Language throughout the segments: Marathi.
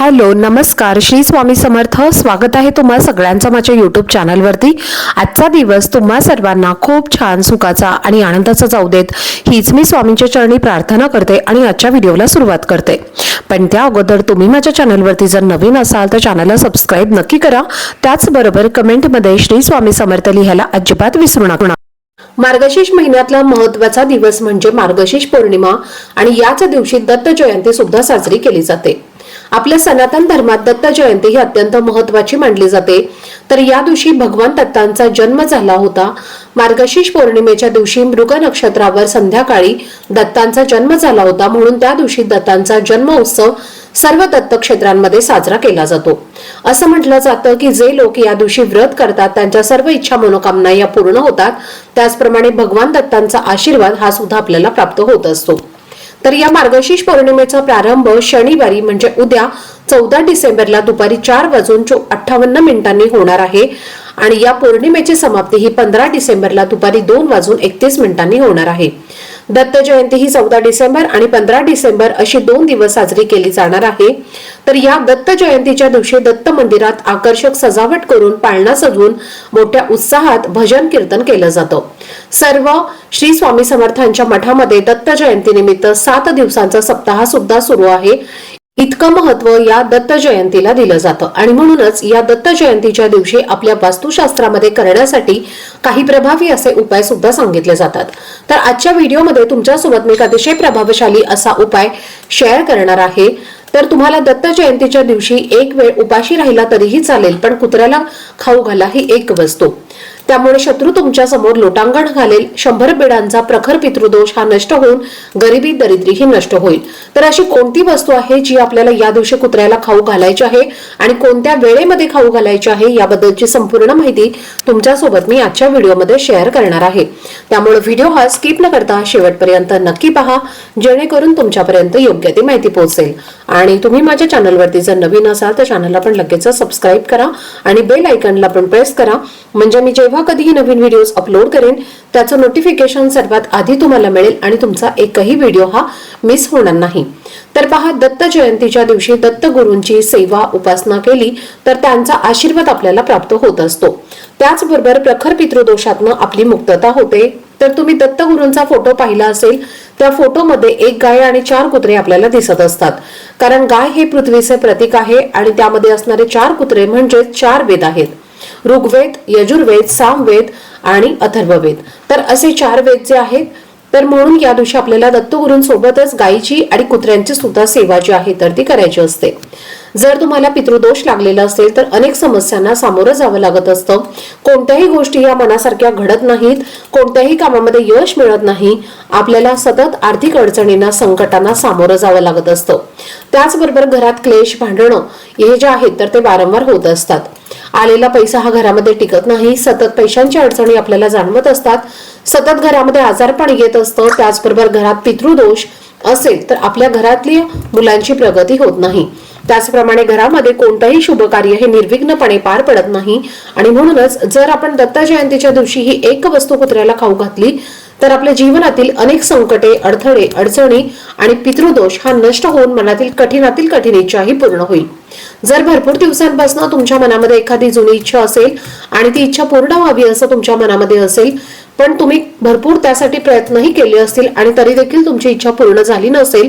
हॅलो नमस्कार. श्री स्वामी समर्थ. स्वागत आहे तुम्हा सगळ्यांचं माझ्या यूट्यूब चॅनलवरती आजचा दिवस तुम्हा सर्वांना खूप छान सुखाचा आणि आनंदाचा जाऊ देत. हीच मी स्वामींच्या चरणी प्रार्थना करते आणि आजच्या व्हिडिओला सुरुवात करते. पण त्या अगोदर तुम्ही माझ्या चॅनलवरती जर नवीन असाल तर चॅनलला सबस्क्राईब नक्की करा. त्याचबरोबर कमेंटमध्ये श्री स्वामी समर्थ लिहायला अजिबात विसरू नका. मार्गशीर्ष महिन्यातला महत्त्वाचा दिवस म्हणजे मार्गशीर्ष पौर्णिमा आणि याच दिवशी दत्त जयंती सुद्धा साजरी केली जाते. आपल्या सनातन धर्मात दत्त जयंती ही अत्यंत महत्वाची मानली जाते. तर या दिवशी भगवान दत्तांचा जन्म झाला होता. मार्गशीर्ष पौर्णिमेच्या दिवशी मृग नक्षत्रावर संध्याकाळी दत्तांचा जन्म झाला होता. म्हणून त्या दिवशी दत्तांचा जन्म उत्सव सर्व दत्त क्षेत्रांमध्ये साजरा केला जातो. असं म्हटलं जातं की जे लोक या दिवशी व्रत करतात त्यांच्या सर्व इच्छा मनोकामना या पूर्ण होतात. त्याचप्रमाणे भगवान दत्तांचा आशीर्वाद हा सुद्धा आपल्याला प्राप्त होत असतो. तर या मार्गशीर्ष पौर्णिमेचा प्रारंभ शनिवारी म्हणजे उद्या चौदा डिसेंबरला दुपारी चार वाजून चो अठ्ठावन्न मिनिटांनी होणार आहे. आणि या पौर्णिमेची समाप्ती ही पंधरा डिसेंबरला दुपारी दोन वाजून एकतीस मिनिटांनी होणार आहे. दत्त जयंती ही चौदा डिसेंबर आणि पंधरा डिसेंबर अशी दोन दिवस साजरी केली जाणार आहे. तर या दत्त जयंतीच्या दिवशी दत्त मंदिरात आकर्षक सजावट करून पाळणा सजवून मोठ्या उत्साहात भजन कीर्तन केलं जातं. सर्व श्री स्वामी समर्थांच्या मठामध्ये दत्त जयंतीनिमित्त सात दिवसांचा सप्ताह सुद्धा सुरू आहे. इतकं महत्त्व या दत्त जयंतीला दिलं जातं. आणि म्हणूनच या दत्त जयंतीच्या दिवशी आपल्या वास्तुशास्त्रामध्ये करण्यासाठी काही प्रभावी असे उपाय सुद्धा सांगितले जातात. तर आजच्या व्हिडिओमध्ये तुमच्यासोबत मी एक अतिशय प्रभावशाली असा उपाय शेअर करणार आहे. तर तुम्हाला दत्त जयंतीच्या दिवशी एक वेळ उपाशी राहिला तरीही चालेल पण कुत्र्याला खाऊ घाला ही एक वस्तू. त्यामुळे शत्रू तुमच्यासमोर लोटांगण घालेल. शंभर बेडांचा प्रखर पितृदोष हा नष्ट होऊन गरिबी दरिद्री ही नष्ट होईल. तर अशी कोणती वस्तू आहे जी आपल्याला या दिवशी कुत्र्याला खाऊ घालायची आहे आणि कोणत्या वेळेमध्ये खाऊ घालायची आहे याबद्दलची संपूर्ण माहिती तुमच्यासोबत मी आजच्या व्हिडिओमध्ये शेअर करणार आहे. त्यामुळे व्हिडिओ हा स्किप न करता शेवटपर्यंत नक्की पहा जेणेकरून तुमच्यापर्यंत योग्य ती माहिती पोहोचेल. आणि तुम्ही माझ्या चॅनलवरती जर नवीन असाल तर चॅनलला पण लगेच सबस्क्राईब करा आणि बेल आयकनला पण प्रेस करा. म्हणजे मी जेव्हा कधीही नवीन व्हिडिओज अपलोड करेन त्याचं नोटिफिकेशन सर्वात आधी तुम्हाला मिळेल आणि तुमचा एकही व्हिडिओ हा मिस होणार नाही. तर पहा दत्त जयंतीच्या दिवशी दत्त गुरूंची सेवा उपासना केली तर त्यांचा आशीर्वाद आपल्याला प्राप्त होत असतो. त्याचबरोबर प्रखर पितृदोषातनं आपली मुक्तता होते. तर तुम्ही दत्तगुरूंचा फोटो पाहिला असेल त्या फोटोमध्ये एक गाय आणि चार कुत्रे आपल्याला दिसत असतात. कारण गाय हे पृथ्वीचे प्रतीक आहे आणि त्यामध्ये असणारे चार कुत्रे म्हणजे चार वेद आहेत. ऋग्वेद यजुर्वेद सामवेद आणि अथर्ववेद. तर असे चार वेद जे आहेत तर म्हणून या दिवशी आपल्याला दत्तगुरूंसोबतच गायीची आणि कुत्र्यांची सुद्धा सेवा जी आहे तर ती करायची असते. जर तुम्हाला पितृदोष लागलेला असेल तर अनेक समस्यांना सामोरं जावं लागत असतं. कोणत्याही गोष्टी या मनासारख्या घडत नाहीत. कोणत्याही कामामध्ये यश मिळत नाही. आपल्याला सतत आर्थिक अडचणींना संकटांना सामोरं जावं लागत असतं. त्याचबरोबर घरात क्लेश भांडणं हे जे आहेत तर ते वारंवार होत असतात. आलेला पैसा हा घरामध्ये टिकत नाही. सतत पैशांची अडचणी आपल्याला जाणवत असतात. सतत घरामध्ये आजारपण येत असतं. त्याचबरोबर घरात पितृदोष असेल तर आपल्या घरातली मुलांची प्रगती होत नाही. त्याचप्रमाणे घरामध्ये कोणतंही शुभ कार्य हे निर्विघ्नपणे पार पडत नाही. आणि म्हणूनच जर आपण दत्त जयंतीच्या दिवशी ही एक वस्तू कुत्र्याला खाऊ घातली तर आपल्या जीवनातील अनेक संकटे अडथळे अडचणी आणि पितृदोष हा नष्ट होऊन मनातील कठीणातील कठीण इच्छाही पूर्ण होईल. जर भरपूर दिवसांपासून तुमच्या मनामध्ये एखादी जुनी इच्छा असेल आणि ती इच्छा पूर्ण व्हावी असं तुमच्या मनामध्ये असेल पण तुम्ही भरपूर त्यासाठी प्रयत्नही केले असतील आणि तरी देखील तुमची इच्छा पूर्ण झाली नसेल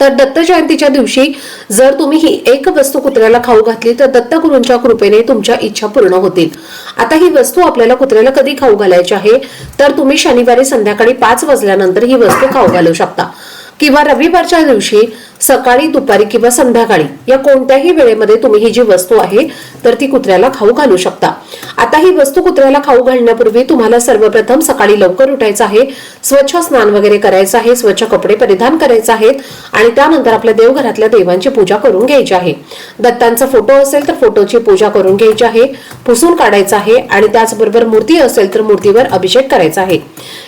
तर दत्त जयंतीच्या दिवशी जर तुम्ही ही एक वस्तू कुत्र्याला खाऊ घातली तर दत्तगुरूंच्या कृपेने तुमच्या इच्छा पूर्ण होतील. आता ही वस्तू आपल्याला कुत्र्याला कधी खाऊ घालायची आहे? तर तुम्ही शनिवारी संध्याकाळी पाच वाजल्यानंतर ही वस्तू खाऊ घालू शकता. किंवा रविवारच्या दिवशी सकाळी दुपारी किंवा संध्याकाळी या कोणत्याही वेळेमध्ये तुम्ही ही जी वस्तू आहे तर ती कुत्र्याला खाऊ घालू शकता. आता ही वस्तू कुत्र्याला खाऊ घालण्यापूर्वी तुम्हाला सर्वप्रथम सकाळी लवकर उठायचं आहे स्वच्छ स्नान वगैरे करायचं आहे स्वच्छ कपडे परिधान करायचे आहेत आणि त्यानंतर आपल्या देवघरातल्या देवांची पूजा करून घ्यायची आहे. दत्तांचा फोटो असेल तर फोटोची पूजा करून घ्यायची आहे पुसून काढायचं आहे आणि त्याचबरोबर मूर्ती असेल तर मूर्तीवर अभिषेक करायचा आहे.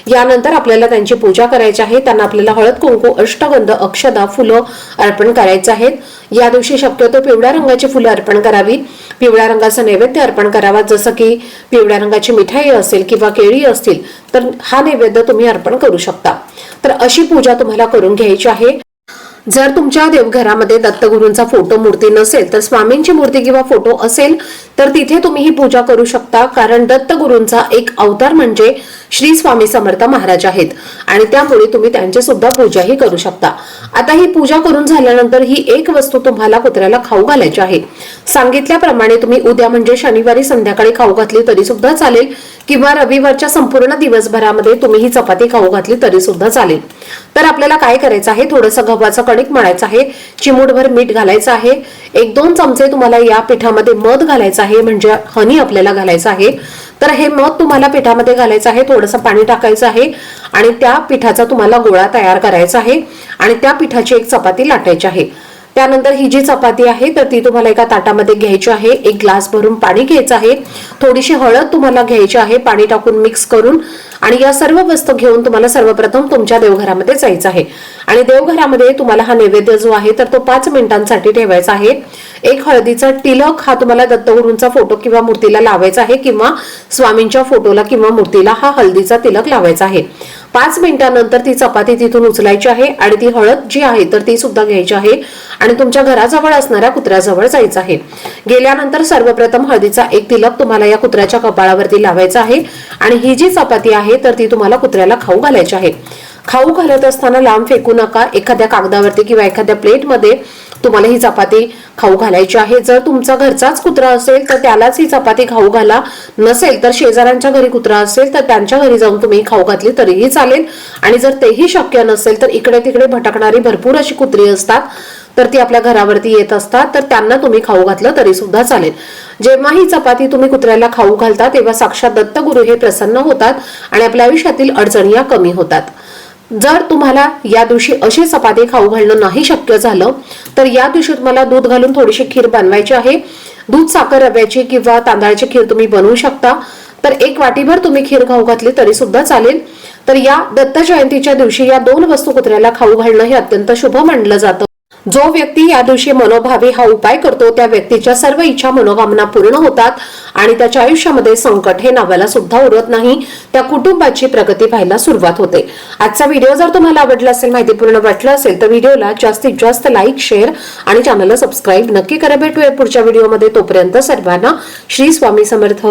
यानंतर आपल्याला त्यांची पूजा करायची आहे त्यांना आपल्याला हळद कुंकू अष्टगंध अक्षदा फुलं अर्पण करायचे आहेत. या दिवशी शक्यतो पिवळ्या रंगाची फुलं अर्पण करावी. पिवळ्या रंगाचा नैवेद्य अर्पण करावा. जसं की पिवळ्या रंगाची मिठाई असेल किंवा केळी असतील तर हा नैवेद्य तुम्ही अर्पण करू शकता. तर अशी पूजा तुम्हाला करून घ्यायची आहे. जर तुमच्या देवघरामध्ये दत्तगुरूंचा फोटो मूर्ती नसेल तर स्वामींची मूर्ती किंवा फोटो असेल तर तिथे तुम्ही ही पूजा करू शकता. कारण दत्तगुरूंचा एक अवतार म्हणजे श्री स्वामी समर्थ महाराज आहेत. आणि त्यामुळे तुम्ही त्यांची सुद्धा पूजाही करू शकता. आता ही पूजा करून झाल्यानंतर ही एक वस्तू तुम्हाला कुत्र्याला खाऊ घालायची आहे. सांगितल्याप्रमाणे तुम्ही उद्या म्हणजे शनिवारी संध्याकाळी खाऊ घातली तरी सुद्धा चालेल किंवा रविवारच्या संपूर्ण दिवसभरामध्ये तुम्ही ही चपाती खाऊ घातली तरी सुद्धा चालेल. तर आपल्याला काय करायचं आहे? थोडंसं गव्हाचं कणिक मळायचं आहे. चिमूटभर मीठ घालायचं आहे. एक दोन चमचे तुम्हाला या पिठामध्ये मध घालायचं आहे. म्हणजे हनी आपल्याला घालायचं आहे. तर हे मध तुम्हाला पिठामध्ये घालायचं आहे थोडंसं पाणी टाकायचं आहे आणि त्या पिठाचा तुम्हाला गोळा तयार करायचा आहे आणि त्या पिठाची एक चपाती लाटायची आहे. त्यानंतर ही जी चपाती आहे तर ती तुम्हाला एका ताटामध्ये घ्यायची आहे. एक ग्लास भरून पाणी घ्यायचं आहे. थोडीशी हळद तुम्हाला घ्यायची आहे पाणी टाकून मिक्स करून आणि या सर्व वस्तू घेऊन तुम्हाला सर्वप्रथम तुमच्या देवघरामध्ये जायचं आहे. आणि देवघरामध्ये तुम्हाला हा नैवेद्य जो आहे तर तो पाच मिनिटांसाठी ठेवायचा आहे. एक हळदीचा तिलक हा तुम्हाला दत्तगुरूंचा फोटो किंवा मूर्तीला लावायचा आहे किंवा स्वामींच्या फोटोला किंवा मूर्तीला हा हळदीचा तिलक लावायचा आहे. पाच मिनिटानंतर ती चपाती तिथून उचलायची आहे आणि ती हळद जी आहे तर ती सुद्धा घ्यायची आहे आणि तुमच्या घराजवळ असणाऱ्या कुत्र्याजवळ जायचं आहे. गेल्यानंतर सर्वप्रथम हळदीचा एक तिलक तुम्हाला या कुत्र्याच्या कपाळावरती लावायचा आहे आणि ही जी चपाती आहे तर ती तुम्हाला कुत्र्याला खाऊ घालायची आहे. खाऊ घालत असताना लांब फेकू नका. एखाद्या कागदावरती किंवा एखाद्या प्लेटमध्ये तुम्हाला ही चपाती खाऊ घालायची आहे. जर तुमचा घरचाच कुत्रा असेल तर त्यालाच ही चपाती खाऊ घाला. नसेल तर शेजाऱ्यांच्या घरी कुत्रा असेल तर त्यांच्या घरी जाऊन तुम्ही खाऊ घातली तरीही चालेल. आणि जर तेही शक्य नसेल तर इकडे तिकडे भटकणारी भरपूर अशी कुत्री असतात तर ती आपल्या घरावरती येत असतात तर त्यांना तुम्ही खाऊ घातलं तरी सुद्धा चालेल. जेव्हा ही चपाती तुम्ही कुत्र्याला खाऊ घालता तेव्हा साक्षात दत्तगुरु हे प्रसन्न होतात आणि आपल्या आयुष्यातील अडचणी या कमी होतात. जर तुम्हाला या दिवशी अशी चपाती खाऊ घालणं नाही शक्य झालं तर या दिवशी तुम्हाला दूध घालून थोडीशी खीर बनवायची आहे. दूध साखर रव्याची किंवा तांदळाची खीर तुम्ही बनवू शकता. तर एक वाटीभर तुम्ही खीर खाऊ घातली तरी सुद्धा चालेल. तर या दत्त जयंतीच्या दिवशी या दोन वस्तू कुत्र्याला खाऊ घालणं हे अत्यंत शुभ मानलं जातं. जो व्यक्ती या दिवशी मनोभावे हा उपाय करतो त्या व्यक्तीच्या सर्व इच्छा मनोकामना पूर्ण होतात आणि त्याच्या आयुष्यामध्ये संकट हे नावाला सुद्धा उरत नाही. त्या कुटुंबाची प्रगती व्हायला सुरुवात होते. आजचा व्हिडिओ जर तुम्हाला आवडला असेल माहितीपूर्ण वाटलं असेल तर व्हिडिओला जास्तीत जास्त लाईक शेअर आणि चॅनलला सबस्क्राईब नक्की करा. भेटूया पुढच्या व्हिडिओमध्ये. तोपर्यंत सर्वांना श्री स्वामी समर्थ.